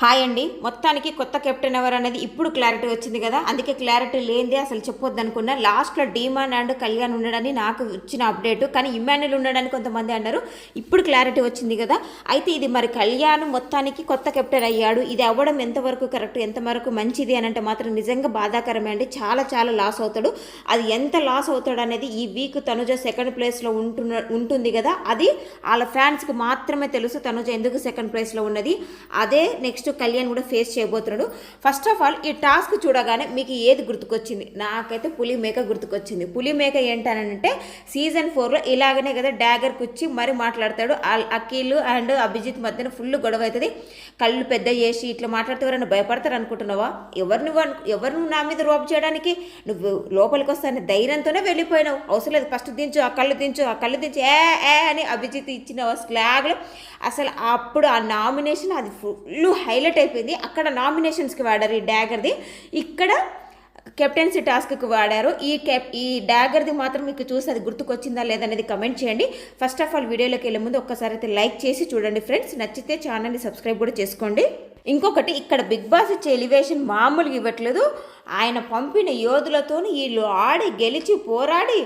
Hi అండి. మొత్తానికి కొత్త కెప్టెన్ ఎవరు అనేది ఇప్పుడు క్లారిటీ వచ్చింది కదా. అందుకే క్లారిటీ లేనిదే అసలు చెప్పొద్దు అనుకున్నా. లాస్ట్లో డీమాన్ అండ్ కళ్యాణ్ ఉండడని నాకు వచ్చిన అప్డేట్. కానీ ఇమాన్యుల్ ఉండడానికి కొంతమంది అన్నారు. ఇప్పుడు క్లారిటీ వచ్చింది కదా. అయితే ఇది మరి కళ్యాణ్ మొత్తానికి కొత్త కెప్టెన్ అయ్యాడు. ఇది అవ్వడం ఎంతవరకు కరెక్ట్ ఎంతవరకు మంచిది అని అంటే మాత్రం నిజంగా బాధాకరమే అండి. చాలా చాలా లాస్ అవుతాడు. అది ఎంత లాస్ అవుతాడు అనేది ఈ వీక్ తనుజ సెకండ్ ప్లేస్లో ఉంటున్న ఉంటుంది కదా. అది వాళ్ళ ఫ్యాన్స్కి మాత్రమే తెలుసు తనుజ ఎందుకు సెకండ్ ప్లేస్లో ఉన్నది. అదే నెక్స్ట్ కళ్యాణ్ కూడా ఫేస్ చేయబోతున్నాడు. ఫస్ట్ ఆఫ్ ఆల్ ఈ టాస్క్ చూడగానే మీకు ఏది గుర్తుకొచ్చింది? నాకైతే పులి మేక గుర్తుకొచ్చింది. పులి మేక ఏంటనంటే సీజన్ ఫోర్లో ఇలాగనే కదా డాగర్ కుచ్చి మరి మాట్లాడతాడు. అఖిల్ అండ్ అభిజిత్ మధ్యన ఫుల్ గొడవ అవుతుంది కళ్ళు పెద్ద చేసి ఇట్లా మాట్లాడితే భయపడతారు అనుకుంటున్నావా? ఎవరు నువ్వు ఎవరు నువ్వు నా మీద రోప్ చేయడానికి? నువ్వు లోపలికి వస్తానే ధైర్యంతోనే వెళ్ళిపోయినావు. అవసరం లేదు. ఫస్ట్ దించు ఆ కళ్ళు దించు ఆ కళ్ళు దించు ఏ ఏ అని అభిజిత్ ఇచ్చిన స్లాగ్లో అసలు అప్పుడు ఆ నామినేషన్ అది ఫుల్ హై హైలైట్ అయిపోయింది. అక్కడ నామినేషన్స్కి వాడారు ఈ డ్యాగర్ది ఇక్కడ కెప్టెన్సీ టాస్క్కి వాడారు. ఈ కెప్ ఈ డ్యాగర్ది మాత్రం మీకు చూసి అది గుర్తుకొచ్చిందా లేదనేది కమెంట్ చేయండి. ఫస్ట్ ఆఫ్ ఆల్ వీడియోలోకి వెళ్ళే ముందు ఒక్కసారి అయితే లైక్ చేసి చూడండి ఫ్రెండ్స్. నచ్చితే ఛానల్ని సబ్స్క్రైబ్ కూడా చేసుకోండి. ఇంకొకటి ఇక్కడ బిగ్ బాస్ ఇచ్చే ఎలివేషన్ మామూలుగా ఇవ్వట్లేదు. ఆయన పంపిన యోధులతోనూ వీళ్ళు ఆడి గెలిచి పోరాడి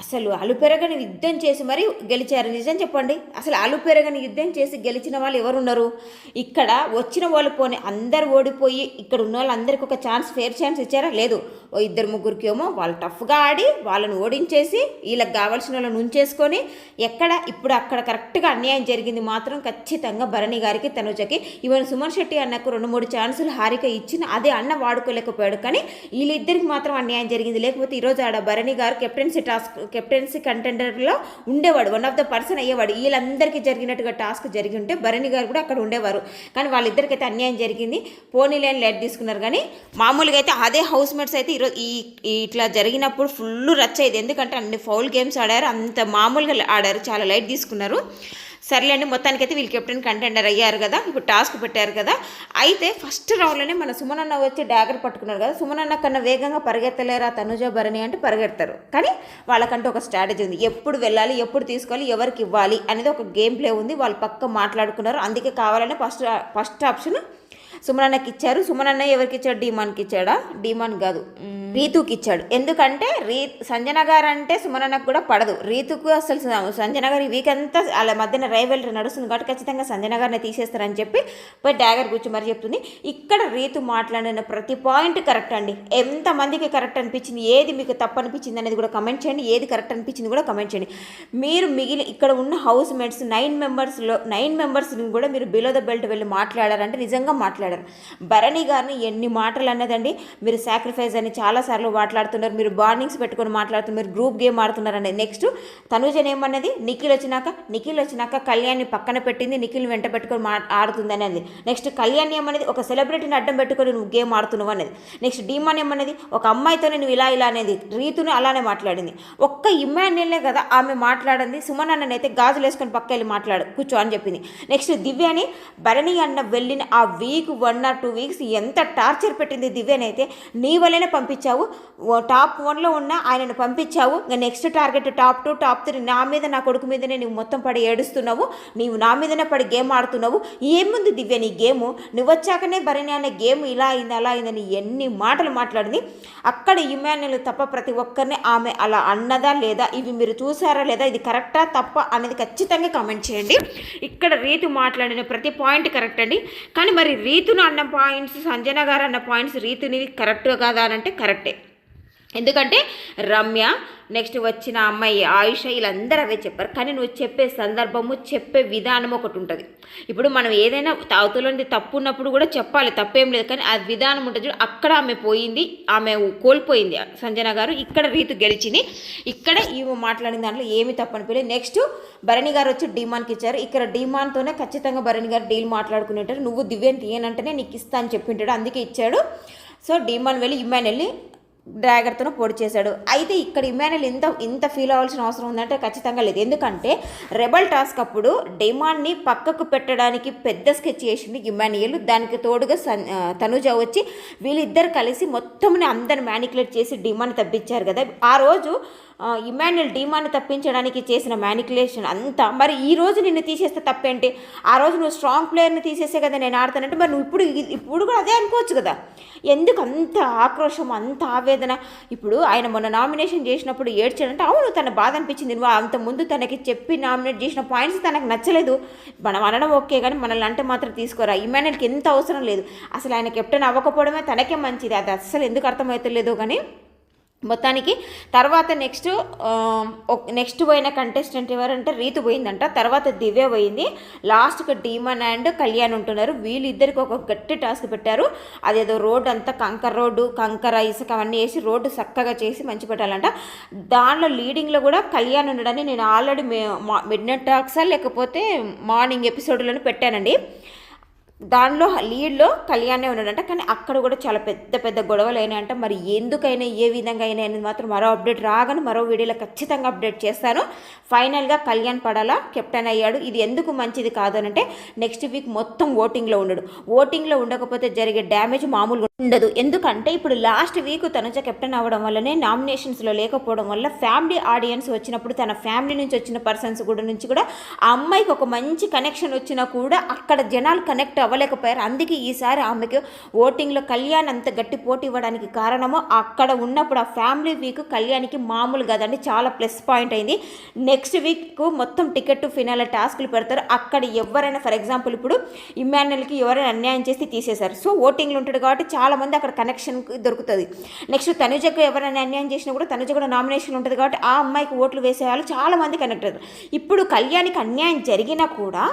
అసలు అలుపెరగని యుద్ధం చేసి మరీ గెలిచారు. నిజం చెప్పండి. అసలు అలుపెరగని యుద్ధం చేసి గెలిచిన వాళ్ళు ఎవరున్నారు? ఇక్కడ వచ్చిన వాళ్ళు పోని అందరు ఓడిపోయి ఇక్కడ ఉన్న వాళ్ళందరికీ ఒక ఛాన్స్ ఫేర్ ఛాన్స్ ఇచ్చారా? లేదు. ఓ ఇద్దరు ముగ్గురికి ఏమో వాళ్ళు టఫ్గా ఆడి వాళ్ళని ఓడించేసి వీళ్ళకి కావాల్సిన వాళ్ళని ఉంచేసుకొని ఎక్కడ ఇప్పుడు అక్కడ కరెక్ట్గా అన్యాయం జరిగింది మాత్రం ఖచ్చితంగా భరణి గారికి తనుజకి. ఈవెన్ సుమన్ శెట్టి అన్నకు రెండు మూడు ఛాన్సులు హారిక ఇచ్చిన అదే అన్న వాడుకోలేకపోయాడు. కానీ వీళ్ళిద్దరికి మాత్రం అన్యాయం జరిగింది. లేకపోతే ఈరోజు ఆడ Bharani garu captaincy task captaincy కంటెండర్లో ఉండేవాడు. వన్ ఆఫ్ ద పర్సన్ అయ్యేవాడు. వీళ్ళందరికీ జరిగినట్టుగా టాస్క్ జరిగి ఉంటే భరణి గారు కూడా అక్కడ ఉండేవారు. కానీ వాళ్ళిద్దరికైతే అన్యాయం జరిగింది. పోనీ లేని లెట్ తీసుకున్నారు. కానీ మామూలుగా అయితే అదే హౌస్ మేట్స్ అయితే ఈరోజు ఈ ఇట్లా జరిగినప్పుడు ఫుల్ రచ్ అయ్యేది ఎందుకంటే అన్ని ఫౌల్ గేమ్స్ ఆడారు. అంత మామూలుగా ఆడారు. చాలా లైట్ తీసుకున్నారు. సర్లేండి మొత్తానికైతే వీళ్ళు కెప్టెన్ కంటెండర్ అయ్యారు కదా ఇప్పుడు టాస్క్ పెట్టారు కదా. అయితే ఫస్ట్ రౌండ్లోనే మన సుమనన్న వచ్చి డాగర్ పట్టుకున్నారు కదా సుమనన్న కన్నా వేగంగా పరిగెత్తలేరా తనుజ భరణి అంటే పరిగెడతారు. కానీ వాళ్ళకంటే ఒక స్ట్రాటజీ ఉంది. ఎప్పుడు వెళ్ళాలి ఎప్పుడు తీసుకోవాలి ఎవరికి ఇవ్వాలి అనేది ఒక గేమ్ ప్లే ఉంది. వాళ్ళు పక్క మాట్లాడుకున్నారు. అందుకే కావాలని ఫస్ట్ ఫస్ట్ ఆప్షన్ సుమనన్నకి ఇచ్చారు సుమనన్న ఎవరికి ఇచ్చాడు డీమాన్కి ఇచ్చాడా డీమాన్ కాదు. రీతుకి ఇచ్చాడు ఎందుకంటే రీ సంజన గారు అంటే సుమనన్నకు కూడా పడదు. రీతుకు అసలు సంజన గారు ఈ వీక్ అంతా వాళ్ళ మధ్యన రైవల్ నడుస్తుంది కాబట్టి ఖచ్చితంగా సంజన గారిని తీసేస్తారని చెప్పి పోయి డాగర్ కూర్చో మరి చెప్తుంది. ఇక్కడ రీతు మాట్లాడిన ప్రతి పాయింట్ కరెక్ట్ అండి. ఎంతమందికి కరెక్ట్ అనిపించింది? ఏది మీకు తప్పు అనిపించింది అనేది కూడా కమెంట్ చేయండి. ఏది కరెక్ట్ అనిపించింది కూడా కమెంట్ చేయండి. మీరు మిగిలిన ఇక్కడ ఉన్న హౌస్ మేట్స్ నైన్ మెంబర్స్లో నైన్ మెంబర్స్ని కూడా మీరు బిలో ద బెల్ట్ వెళ్ళి మాట్లాడారంటే నిజంగా మాట్లాడారు. భరణి గారిని ఎన్ని మాటలు అన్నదండి. మీరు సాక్రిఫైస్ అని చాలాసార్లు మాట్లాడుతున్నారు. మీరు బాండింగ్స్ పెట్టుకొని మాట్లాడుతున్నారు. మీరు గ్రూప్ గేమ్ ఆడుతున్నారు అనేది నెక్స్ట్ తనుజన్ ఏమన్నది? నిఖిల్ వచ్చినాక నిఖిల్ వచ్చినాక కళ్యాణ్ని పక్కన పెట్టింది. నిఖిల్ వెంట పెట్టుకొని మా ఆడుతుంది అనేది నెక్స్ట్ కళ్యాణ్ ఏమనేది ఒక సెలబ్రిటీని అడ్డం పెట్టుకొని నువ్వు గేమ్ ఆడుతున్నావు అనేది నెక్స్ట్ డీమాన్ ఏమన్నది? ఒక అమ్మాయితోనే నువ్వు ఇలా ఇలా అనేది. రీతును అలానే మాట్లాడింది. ఒక్క ఇమ్మాన్యులే కదా ఆమె మాట్లాడింది. సుమన్ అన్ననైతే గాజులు వేసుకొని పక్క వెళ్ళి మాట్లాడు కూర్చో అని చెప్పింది. నెక్స్ట్ దివ్యాని భరణి అన్న వెళ్ళిన ఆ week one or two weeks ఎంత టార్చర్ పెట్టింది దివ్యనైతే నీ వల్లనే పంపించావు. టాప్ వన్లో ఉన్న ఆయనను పంపించావు. Next target top two top three నా మీద నా కొడుకు మీదనే నువ్వు మొత్తం పడి ఏడుస్తున్నావు. నీవు నా మీదనే పడి గేమ్ ఆడుతున్నావు. ఏముంది దివ్య నీ గేము? నువ్వు వచ్చాకనే భరణి అనే గేమ్ ఇలా అయింది అలా అయిందని ఎన్ని మాటలు మాట్లాడింది. అక్కడ ఇమాన్యులు తప్ప ప్రతి ఒక్కరిని ఆమె అలా అన్నదా లేదా? ఇవి మీరు చూసారా లేదా? ఇది కరెక్టా తప్ప అనేది ఖచ్చితంగా కామెంట్ చేయండి. ఇక్కడ రీతు మాట్లాడిన ప్రతి పాయింట్ కరెక్ట్ అండి. కానీ మరి రీతు రీతును అన్న పాయింట్స్ సంజన గారు అన్న పాయింట్స్ రీతుని కరెక్ట్ కాదా అని అంటే కరెక్టే ఎందుకంటే రమ్య నెక్స్ట్ వచ్చిన అమ్మాయి ఆయుష వీళ్ళందరూ అవే చెప్పారు. కానీ నువ్వు చెప్పే సందర్భము చెప్పే విధానం ఒకటి ఉంటుంది. ఇప్పుడు మనం ఏదైనా అవతలంది తప్పు ఉన్నప్పుడు కూడా చెప్పాలి తప్పేం లేదు. కానీ ఆ విధానం ఉంటుంది చూడు అక్కడ ఆమె పోయింది ఆమె కోల్పోయింది. సంజన గారు ఇక్కడ రీతు గెలిచింది. ఇక్కడ ఈమె మాట్లాడిన దాంట్లో ఏమి తప్పు నెక్స్ట్ భరణి గారు వచ్చి డిమాన్కి ఇచ్చారు. ఇక్కడ డిమాన్తోనే ఖచ్చితంగా భరణి గారు డీల్ మాట్లాడుకునేటారు నువ్వు దివ్యంతి తీయనంటేనే నీకు ఇస్తా అని చెప్పింటాడు అందుకే ఇచ్చాడు. సో డిమాన్ వెళ్ళి ఇమ్మాన్ వెళ్ళి డ్రాగర్తో పొడి చేశాడు. అయితే ఇక్కడ ఇమానుయల్ ఇంత ఇంత ఫీల్ అవ్వాల్సిన అవసరం ఉందంటే ఖచ్చితంగా లేదు. ఎందుకంటే రెబల్ టాస్క్ అప్పుడు డిమాండ్ని పక్కకు పెట్టడానికి పెద్ద స్కెచ్ చేసింది ఇమానుయల్ దానికి తోడుగా సన్ తనుజ వచ్చి వీళ్ళిద్దరు కలిసి మొత్తంని అందరిని మ్యానికులేట్ చేసి డిమాండ్ తప్పించారు కదా. ఆ రోజు ఇమాన్యుల్ డీమాన్ని తప్పించడానికి చేసిన మ్యానికులేషన్ అంతా. మరి ఈ రోజు నిన్ను తీసేస్తే తప్పేంటి? ఆ రోజు నువ్వు స్ట్రాంగ్ ప్లేయర్ని తీసేసే కదా నేను ఆడతానంటే మరి నువ్వు ఇప్పుడు ఇప్పుడు కూడా అదే అనుకోవచ్చు కదా? ఎందుకు అంత ఆక్రోషం అంత ఆవేదన? ఇప్పుడు ఆయన మొన్న నామినేషన్ చేసినప్పుడు ఏడ్చాడంటే అవును తన బాధ అనిపించింది. నువ్వు అంత ముందు తనకి చెప్పి నామినేట్ చేసిన పాయింట్స్ తనకు నచ్చలేదు. మనం అనడం ఓకే కానీ మనల్ని అంటే మాత్రం తీసుకోరా? ఇమాన్యుల్కి ఎంత అవసరం లేదు. అసలు ఆయన కెప్టెన్ అవ్వకపోవడమే తనకే మంచిది. అది అస్సలు ఎందుకు అర్థమవుతలేదో కానీ మొత్తానికి తర్వాత నెక్స్ట్ నెక్స్ట్ పోయిన కంటెస్టెంట్ ఎవరంటే రీతు పోయిందంట. తర్వాత దివ్య పోయింది. లాస్ట్కి డీమన్ అండ్ కళ్యాణ్ ఉంటున్నారు. వీళ్ళిద్దరికి ఒక గట్టి టాస్క్ పెట్టారు. అదేదో రోడ్ అంతా కంకర్ రోడ్డు కంకర ఇసుక అవన్నీ వేసి రోడ్డు చక్కగా చేసి మంచి పెట్టాలంట. దానిలో లీడింగ్లో కూడా కళ్యాణ్ ఉండడాన్ని నేను ఆల్రెడీ మిడ్ నైట్ టాక్సా లేకపోతే మార్నింగ్ ఎపిసోడ్లను పెట్టానండి. దానిలో లీడ్లో కళ్యాణే ఉన్నాడంట కానీ అక్కడ కూడా చాలా పెద్ద పెద్ద గొడవలు అయినాయంట. మరి ఎందుకైనా ఏ విధంగా అయినా అనేది మాత్రం మరో అప్డేట్ రాగానే మరో వీడియోలో ఖచ్చితంగా అప్డేట్ చేస్తాను. ఫైనల్గా కళ్యాణ్ పడాలా కెప్టెన్ అయ్యాడు. ఇది ఎందుకు మంచిది కాదనంటే నెక్స్ట్ వీక్ మొత్తం ఓటింగ్లో ఉండడు. ఓటింగ్లో ఉండకపోతే జరిగే డ్యామేజ్ మామూలుగా ఉండదు. ఎందుకంటే ఇప్పుడు లాస్ట్ వీక్ తనుజ కెప్టెన్ అవ్వడం వల్లనే నామినేషన్స్లో లేకపోవడం వల్ల ఫ్యామిలీ ఆడియన్స్ వచ్చినప్పుడు తన ఫ్యామిలీ నుంచి వచ్చిన పర్సన్స్ కూడా నుంచి కూడా ఆ అమ్మాయికి ఒక మంచి కనెక్షన్ వచ్చినా కూడా అక్కడ జనాలు కనెక్ట్ అవ్వలేకపోయారు. అందుకే ఈసారి ఆమెకు ఓటింగ్లో కళ్యాణ్ అంత గట్టి పోటీ ఇవ్వడానికి కారణము అక్కడ ఉన్నప్పుడు ఆ ఫ్యామిలీ వీక్ కళ్యాణ్కి మామూలు కదండి చాలా ప్లస్ పాయింట్ అయింది. నెక్స్ట్ వీక్ మొత్తం టికెట్ ఫినాల టాస్క్లు పెడతారు. అక్కడ ఎవరైనా ఫర్ ఎగ్జాంపుల్ ఇప్పుడు ఇమాన్యుల్కి ఎవరైనా అన్యాయం చేసి తీసేశారు. సో ఓటింగ్లు ఉంటాడు కాబట్టి చాలామంది అక్కడ కనెక్షన్ దొరుకుతుంది. నెక్స్ట్ తనుజకు ఎవరైనా అన్యాయం చేసినా కూడా తనుజ కూడా నామినేషన్ ఉంటుంది కాబట్టి ఆ అమ్మాయికి ఓట్లు వేసే వాళ్ళు చాలామంది కనెక్ట్ అవుతారు ఇప్పుడు కళ్యాణ్కి అన్యాయం జరిగినా కూడా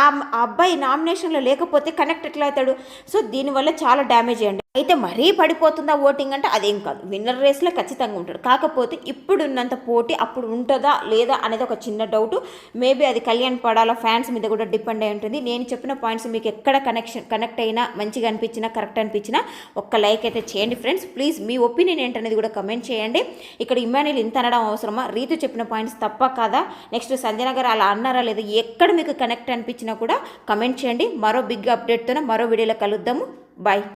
ఆ అబ్బాయి నామినేషన్లో లేకపోతే కనెక్ట్ ఎట్లా అవుతాడు? సో దీనివల్ల చాలా డ్యామేజ్ అయ్యండి అయితే మరీ పడిపోతుందా ఓటింగ్ అంటే అదేం కాదు. విన్నర్ రేస్లో ఖచ్చితంగా ఉంటాడు. కాకపోతే ఇప్పుడున్నంత పోటీ అప్పుడు ఉంటుందా లేదా అనేది ఒక చిన్న డౌట్. మేబీ అది కళ్యాణ్ పడాలా ఫ్యాన్స్ మీద కూడా డిపెండ్ అయి ఉంటుంది. నేను చెప్పిన పాయింట్స్ మీకు ఎక్కడ కనెక్షన్ కనెక్ట్ అయినా మంచిగా అనిపించినా కరెక్ట్ అనిపించినా ఒక్క లైక్ అయితే చేయండి ఫ్రెండ్స్. ప్లీజ్ మీ ఒపీనియన్ ఏంటనేది కూడా కమెంట్ చేయండి. ఇక్కడ ఇమాన్యుల్ ఇంత అనడం అవసరమా? రీతు చెప్పిన పాయింట్స్ తప్ప కాదా? నెక్స్ట్ సంజన గారు అలా అన్నారా లేదా? ఎక్కడ మీకు కనెక్ట్ అనిపించినా కూడా కమెంట్ చేయండి. మరో బిగ్ అప్డేట్తో మరో వీడియోలో కలుద్దాము. బాయ్.